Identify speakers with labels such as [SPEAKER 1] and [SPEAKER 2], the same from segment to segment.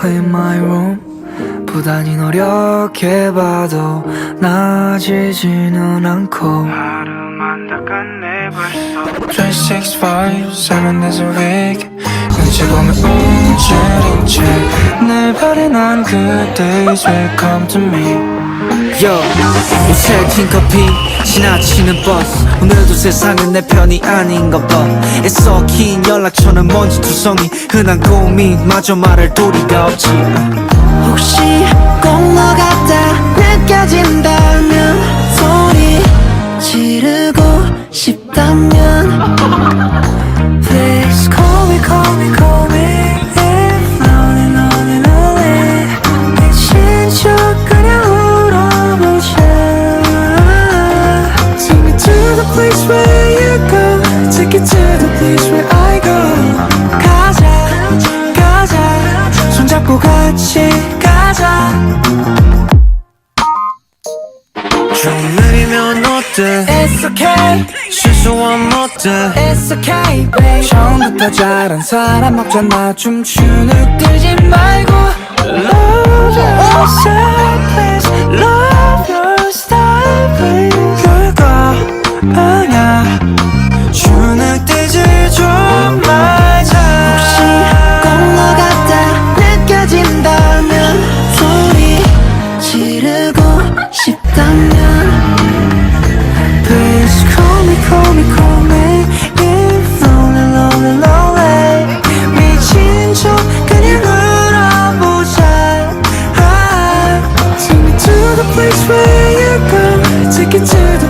[SPEAKER 1] clean my room 부단히 노력해봐도 나아지지는 않고
[SPEAKER 2] 닦았네 벌써
[SPEAKER 3] 365, 7 days a week 눈치 보면 움츠린 채내 발에 난 days will come to me
[SPEAKER 1] Yo, 튄 커피 지나치는 버스. 오늘도 세상은 내 편이 아닌 것봐. 애써 긴 연락처는 먼지 투성이. 흔한 고민 마저 말할 도리가 없지.
[SPEAKER 4] 혹시 꼭 너 같다 느껴진다 Take it to the place where I go 가자 가자 손잡고 같이 가자
[SPEAKER 3] 좀 느리면 어때
[SPEAKER 4] It's okay
[SPEAKER 3] 실수하면 어때
[SPEAKER 4] It's okay babe
[SPEAKER 3] 처음부터 잘한 사람 없잖아 춤추는
[SPEAKER 4] 들지 말고 Love yourself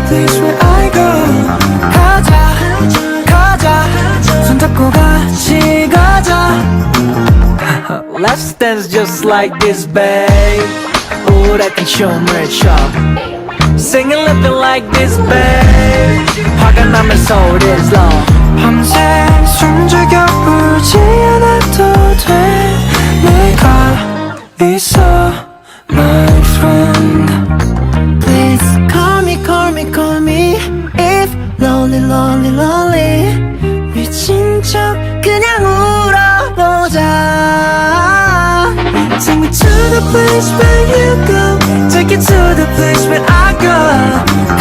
[SPEAKER 4] place where I go 가자 가자 손잡고 같이 가자
[SPEAKER 1] Let's dance just like this babe 춤을 춰 Singing living like this babe 화가 나면 소리를 질러
[SPEAKER 3] 밤새 숨죽여 울지 않아도 돼
[SPEAKER 4] lonely, lonely, lonely 미친 척 그냥 울어보자 Take me to the place where you go Take it to the place where I go